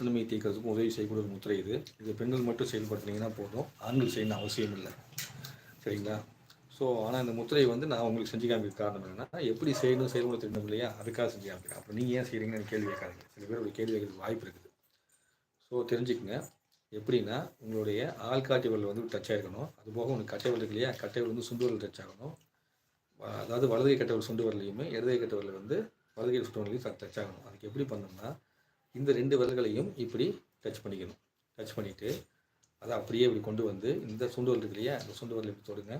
மலத்தன்மையை தீர்க்கறதுக்கும் உதவி செய்யக்கூடிய ஒரு முத்திரை இது. இது பெண்கள் மட்டும் செயல்படுத்தினீங்கன்னா போதும். ஆண்கள் செய்யணும் அவசியம் இல்லை. சரிங்களா? ஸோ ஆனால் இந்த முத்திரையை வந்து நான் உங்களுக்கு செஞ்சு காமிக்க காரணம் என்னென்னா எப்படி செய்யணும் செயல்முறை தெரியும் இல்லையா அதுக்காக செஞ்சு காமிக்கிறேன். அப்போ நீங்கள் ஏன் செய்கிறீங்கன்னு கேள்வி கேட்காதீங்க. சில பேர் ஒரு கேள்வி கேட்கறதுக்கு வாய்ப்பு இருக்குது. ஸோ தெரிஞ்சுக்கங்க. எப்படின்னா உங்களுடைய ஆள்காட்டி விரல் வந்து டச் ஆகிருக்கணும் அது போக உங்களுக்கு கட்டை விரல் இருக்கு இல்லையா கட்டை விரல் வந்து சுண்டு விரல் டச் ஆகணும். அதாவது வலதுகை கட்டை விரல் சுண்டு வரலையுமே இடதுகை கட்டை விரல் வந்து வலதுகை சுண்டு வரலையும் டச் ஆகணும். அதுக்கு எப்படி பண்ணணும்னா இந்த ரெண்டு விரல்களையும் இப்படி டச் பண்ணிக்கணும். டச் பண்ணிவிட்டு அதை அப்படியே இப்படி கொண்டு வந்து இந்த சுண்டு விரல் இருக்கு இல்லையா இந்த சுண்டு விரல் இப்படி தொடுங்க.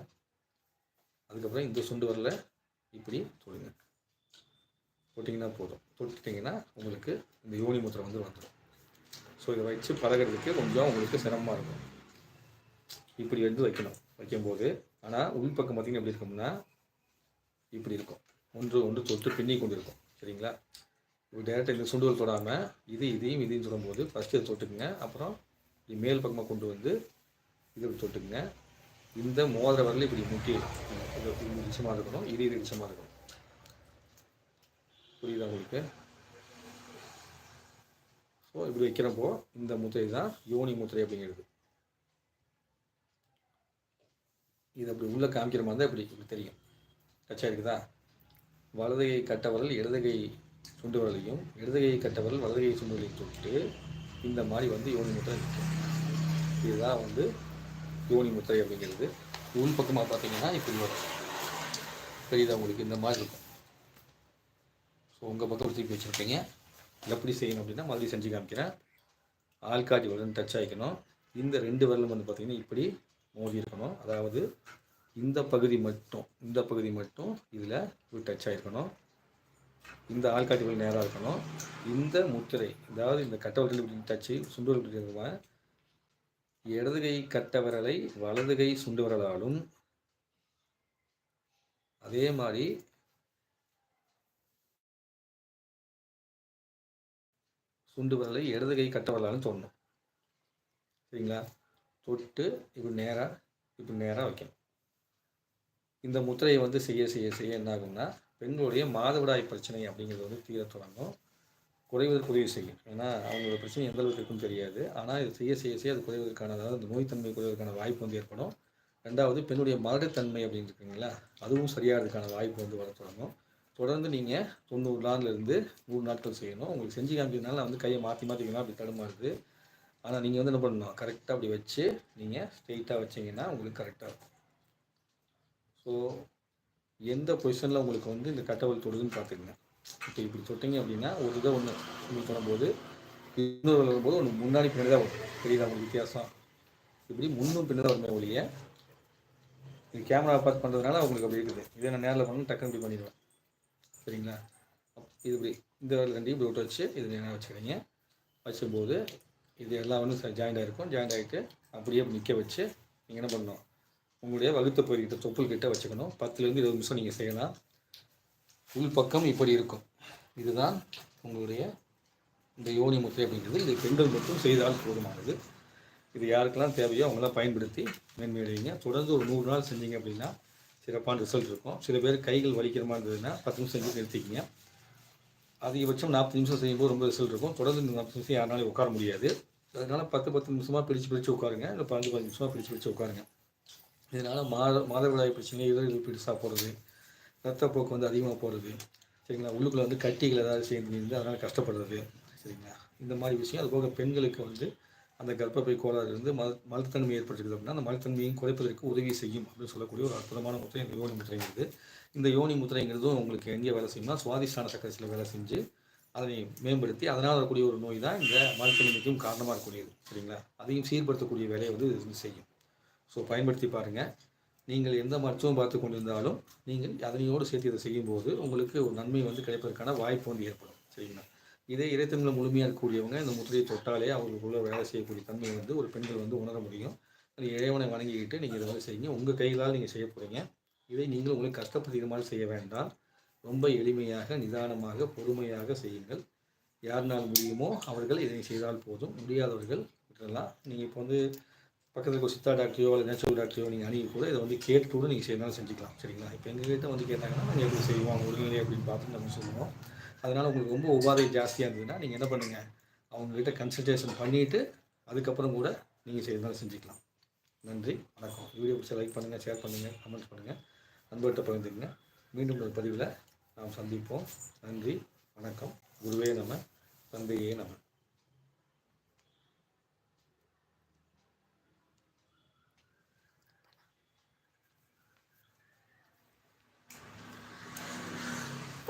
அதுக்கப்புறம் இந்த சுண்டு விரலை இப்படி தொடுங்க. தொட்டிங்கன்னா போதும். தொட்டுட்டிங்கன்னா உங்களுக்கு இந்த யோனி முத்திரை வந்து வந்துடும் ஸோ இதை வச்சு பழகிறதுக்கு கொஞ்சம் உங்களுக்கு சிரமமாக இருக்கும். இப்படி வந்து வைக்கணும். வைக்கும்போது ஆனால் உள்பக்கம் பார்த்திங்கன்னா எப்படி இருக்கும்னா இப்படி இருக்கும். ஒன்று ஒன்று தொட்டு பின்னி கொண்டு இருக்கும். சரிங்களா? டேரெக்டாக இந்த சுண்டுகள் தொடாமல் இது இதையும் இதையும் தொடும்போது ஃபஸ்ட்டு இதை தொட்டுக்குங்க. அப்புறம் இது மேல் பக்கமாக கொண்டு வந்து இது இப்படி தொட்டுக்குங்க. இந்த மோதிர வரல இப்படி முட்டி இது விஷயமாக இருக்கணும். இது இது விஷயமாக இருக்கணும். புரியுதா உங்களுக்கு? ஸோ இப்படி வைக்கிறப்போ இந்த முத்திரை தான் யோனி முத்திரை அப்படிங்கிறது. இது அப்படி உள்ளே காமிக்கிற மாதிரி தான் இப்படி இப்படி தெரியும். கச்சா இருக்குதா? வலதுகை கட்ட விரல் இடதுகை சுண்டு விரலையும் இடதுகை கட்ட விரல் வலதுகை சுண்டு தொட்டு இந்த மாதிரி வந்து யோனி முத்திரை நிற்கும் இதுதான் வந்து யோனி முத்திரை அப்படிங்கிறது. உள் பக்கமாக பார்த்தீங்கன்னா இப்படி வரும். தெரியுதா உங்களுக்கு? இந்த மாதிரி இருக்கும். ஸோ உங்கள் பக்கம் தூக்கி வச்சுருக்கீங்க எப்படி செய்யணும் அப்படின்னா மறுபடியும் செஞ்சு காமிக்கிறேன். ஆள்காட்டி விரல் டச் ஆகிக்கணும். இந்த ரெண்டு விரலும் வந்து பார்த்திங்கன்னா இப்படி மோதி இருக்கணும். அதாவது இந்த பகுதி மட்டும் இந்த பகுதி மட்டும் இதில் டச் ஆகிருக்கணும். இந்த ஆள்காட்டி வழி நேராக இருக்கணும். இந்த முத்திரை அதாவது இந்த கட்ட இப்படி டச்சு சுண்டு விரல் இப்படி இடது இடதுகை கட்ட விரலை வலதுகை சுண்டு விரலாலும். அதே மாதிரி சுண்டு விரலை இடது கை கட்ட விரலாலும் தொடணும். சரிங்களா? தொட்டு இப்படி நேராக இப்படி நேராக வைக்கணும். இந்த முத்திரையை வந்து செய்ய செய்ய செய்ய என்ன ஆகும்னா பெண்களுடைய மாதவிடாய் பிரச்சனை அப்படிங்கிறது வந்து தீர தொடங்கும். குறைவதற்கு உதவி செய்யும். ஏன்னா அவங்களோட பிரச்சனை எந்த அளவுக்கு இருக்குன்னு தெரியாது. ஆனால் இது செய்ய செய்ய செய்ய அது குறைவதற்கான அதாவது அந்த நோய்த்தன்மை குறைவதற்கான வாய்ப்பு வந்து ஏற்படும். ரெண்டாவது பெண்ணுடைய மரடத்தன்மை அப்படின்னு இருக்குங்களா அதுவும் சரியாகிறதுக்கான வாய்ப்பு வந்து வர தொடங்கும். தொடர்ந்து நீங்கள் தொண்ணூறு நாள்லேருந்து நூறு நாட்கள் செய்யணும். உங்களுக்கு செஞ்சு காமிக்கிறதுனால வந்து கையை மாற்றி மாற்றிக்கலாம் அப்படி தடுமாறுது. ஆனால் நீங்கள் வந்து என்ன பண்ணணும்? கரெக்டாக அப்படி வச்சு நீங்கள் ஸ்ட்ரெயிட்டாக வச்சிங்கன்னா உங்களுக்கு கரெக்டாக இருக்கும். ஸோ எந்த பொசிஷனில் உங்களுக்கு வந்து இந்த கட்டவல் தொடுதுன்னு பார்த்துக்கங்க. இப்போ இப்படி தொட்டிங்க அப்படின்னா ஒரு இதை ஒன்று உங்களுக்கு வரும்போது இன்னொரு வரும்போது ஒன்று முன்னாடி பின்னாடி தான் வரும். தெரியுதா உங்களுக்கு வித்தியாசம்? இப்படி முன்னும் பின்னாடி வருமே ஒழிய இது கேமரா பார்த்து பண்ணுறதுனால உங்களுக்கு அப்படி இருக்குது. இதே நான் நேரில் பண்ணணும் டக்குன்னு இப்படி பண்ணிடுவேன். சரிங்களா? அப் இது இப்படி இந்த கண்டி இப்படி விட்டு வச்சு இது என்ன வச்சுக்கிறீங்க வச்சும்போது இது எல்லாம் வந்து ஜாயிண்ட் ஆகிருக்கும் ஜாயிண்ட் ஆகிட்டு அப்படியே நிற்க வச்சு நீங்கள் என்ன பண்ணணும்? உங்களுடைய வகுத்த பொறிக்கிட்ட தொப்புள் கிட்ட வச்சுக்கணும். பத்துலேருந்து இருபது நிமிஷம் நீங்கள் செய்யலாம். உள் பக்கம் இப்படி இருக்கும். இதுதான் உங்களுடைய இந்த யோனி முத்திரை அப்படிங்கிறது இது பெண்கள் மட்டும் செய்தால் போதுமானது. இது யாருக்கெல்லாம் தேவையோ அவங்களாம் பயன்படுத்தி மேன்மையடைவீங்க தொடர்ந்து ஒரு நூறு நாள் செஞ்சீங்க அப்படின்னா சிறப்பான ரிசல்ட் இருக்கும். சில பேர் கைகள் வலிக்கிற மாதிரி இருந்ததுன்னா பத்து நிமிஷம் செஞ்சு நிறுத்திக்கிங்க. அதிகபட்சம் நாற்பது நிமிஷம் செய்யும்போது ரொம்ப ரிசல்ட் இருக்கும். தொடர்ந்து இந்த நாற்பது நிமிஷம் யாருனாலும் உட்கார முடியாது. அதனால் பத்து பத்து நிமிஷமாக பிரித்து பிரித்து உட்காருங்க. இல்லை பதினஞ்சு பதினஞ்சு நிமிஷமாக பிரித்து பிரித்து உட்காருங்க. இதனால் மாத மாதவிடாய் பிரச்சனை இதழ்கள் பெருசாக போகிறது ரத்தப்போக்கு வந்து அதிகமாக போகிறது சரிங்களா? உள்ளுக்குள்ளே வந்து கட்டிகள் ஏதாவது சேர்ந்து இருந்து அதனால் கஷ்டப்படுறது சரிங்களா? இந்த மாதிரி விஷயம் அதுபோக பெண்களுக்கு வந்து அந்த கர்ப்பப்பை கோளாறு இருந்து மல மலத்தன்மை ஏற்பட்டிருக்குது அப்படின்னா அந்த மலத்தன்மையும் குறைப்பதற்கு உதவி செய்யும் அப்படின்னு சொல்லக்கூடிய ஒரு அற்புதமான முத்திரை இந்த யோனி முத்திரைங்கிறது இந்த யோனி முத்திரைங்கிறதும் உங்களுக்கு எங்கே வேலை செய்யும்னா சுவாதிஷ்டான சக்கரத்தில் வேலை செஞ்சு அதனை மேம்படுத்தி அதனால் வரக்கூடிய ஒரு நோய் தான் இந்த மலத்தன்மைக்கும் காரணமாக இருக்கக்கூடியது சரிங்களா? அதையும் சீர்படுத்தக்கூடிய வேலையை வந்து செய்யும். ஸோ பயன்படுத்தி பாருங்கள் நீங்கள் எந்த மருத்துவம் பார்த்து கொண்டிருந்தாலும் நீங்கள் அதனையோடு சேர்த்து இதை செய்யும்போது உங்களுக்கு ஒரு நன்மை வந்து கிடைப்பதற்கான வாய்ப்பு வந்து ஏற்படும். சரிங்களா? இதே இறைத்தன்மையில் முழுமையாக இருக்கக்கூடியவங்க இந்த முத்திரையை தொட்டாலே அவங்களுக்குள்ள வேலை செய்யக்கூடிய தன்மையை வந்து ஒரு பெண்கள் வந்து உணர முடியும். இறைவனை வணங்கிக்கிட்டு நீங்கள் இதை வந்து செய்யுங்க. உங்கள் கைகளால் நீங்கள் செய்ய போகிறீங்க இதை நீங்கள் உங்களுக்கு கஷ்டப்பட்டு மாதிரி செய்ய வேண்டாம். ரொம்ப எளிமையாக நிதானமாக பொறுமையாக செய்யுங்கள். யார்னால் முடியுமோ அவர்கள் இதனை செய்தால் போதும். முடியாதவர்கள் விட்டுறலாம். நீங்கள் இப்போ வந்து பக்கத்தில் ஒரு சித்தா டாக்டரையோ இல்லை நேச்சுரல் டாக்டரையோ நீங்கள் அணுகி கூட இதை வந்து கேட்டு கூட நீங்கள் செய்யணும் செஞ்சுக்கலாம். சரிங்களா? இப்போ எங்ககிட்ட வந்து கேட்டாங்கன்னா நீங்கள் எப்படி செய்வோம்? உடல்நிலை அப்படின்னு பார்த்து நம்ம சொல்லுவோம். அதனால் உங்களுக்கு ரொம்ப உபாதை ஜாஸ்தியாக இருந்ததுன்னா நீங்கள் என்ன பண்ணுங்கள் அவங்கக்கிட்ட கன்சல்டேஷன் பண்ணிவிட்டு அதுக்கப்புறம் கூட நீங்கள் செய்யறதாலும் செஞ்சுக்கலாம். நன்றி. வணக்கம். வீடியோ பிடிச்ச லைக் பண்ணுங்கள் ஷேர் பண்ணுங்கள் கமெண்ட் பண்ணுங்கள் நண்பர்கிட்ட பகிர்ந்துக்குங்க. மீண்டும் ஒரு பதிவில் நாம் சந்திப்போம். நன்றி. வணக்கம். குருவே நம்ம தந்தையே நம்ம